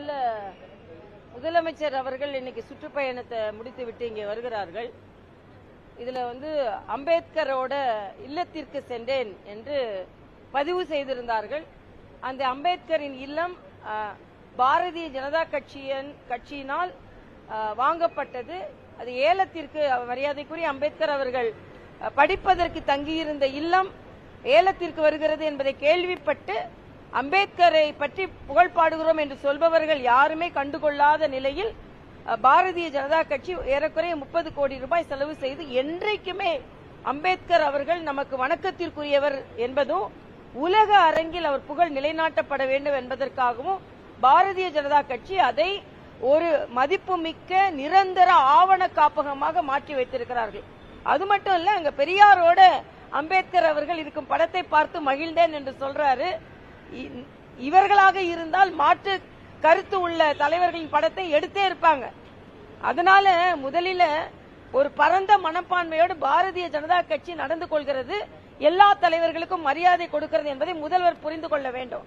முதல்ல முதலமைச்சர் அவர்கள் இன்னைக்கு சுற்றுப்பயணத்தை முடித்துவிட்டு இங்கே வருகிறார்கள். இதுல வந்து அம்பேத்கரோட இல்லத்திற்கு சென்றேன் என்று பதிவு செய்திருந்தார்கள். அந்த அம்பேத்கரின் இல்லம் பாரதிய ஜனதா கட்சியின் கட்சியினால் வாங்கப்பட்டது. அது ஏலத்திற்கு மரியாதைக்குரிய அம்பேத்கர் அவர்கள் படிப்பதற்கு தங்கியிருந்த இல்லம் ஏலத்திற்கு வருகிறது என்பதை கேள்விப்பட்டு அம்பேத்கரை பற்றி புகழ் பாடுகிறோம் என்று சொல்பவர்கள் யாருமே கண்டுகொள்ளாத நிலையில் பாரதிய ஜனதா கட்சி ஏறக்குறைய முப்பது கோடி ரூபாய் செலவு செய்து என்றைக்குமே அம்பேத்கர் அவர்கள் நமக்கு வணக்கத்திற்குரியவர் என்பதும் உலக அரங்கில் அவர் புகழ் நிலைநாட்டப்பட வேண்டும் என்பதற்காகவும் பாரதிய ஜனதா கட்சி அதை ஒரு மதிப்புமிக்க நிரந்தர ஆவண காப்பகமாக மாற்றி வைத்திருக்கிறார்கள். அது மட்டும் இல்ல அங்க பெரியாரோட அம்பேத்கர் அவர்கள் இருக்கும் படத்தை பார்த்து மகிழ்ந்தேன் என்று சொல்றாரு. இவர்களாக இருந்தால் மாற்று கருத்து உள்ள தலைவர்களின் படத்தை எடுத்தே இருப்பாங்க. அதனால முதலில் ஒரு பரந்த மனப்பான்மையோடு பாரதிய ஜனதா கட்சி நடந்து கொள்கிறது. எல்லா தலைவர்களுக்கும் மரியாதை கொடுக்கிறது என்பதை முதல்வர் புரிந்து கொள்ள வேண்டும்.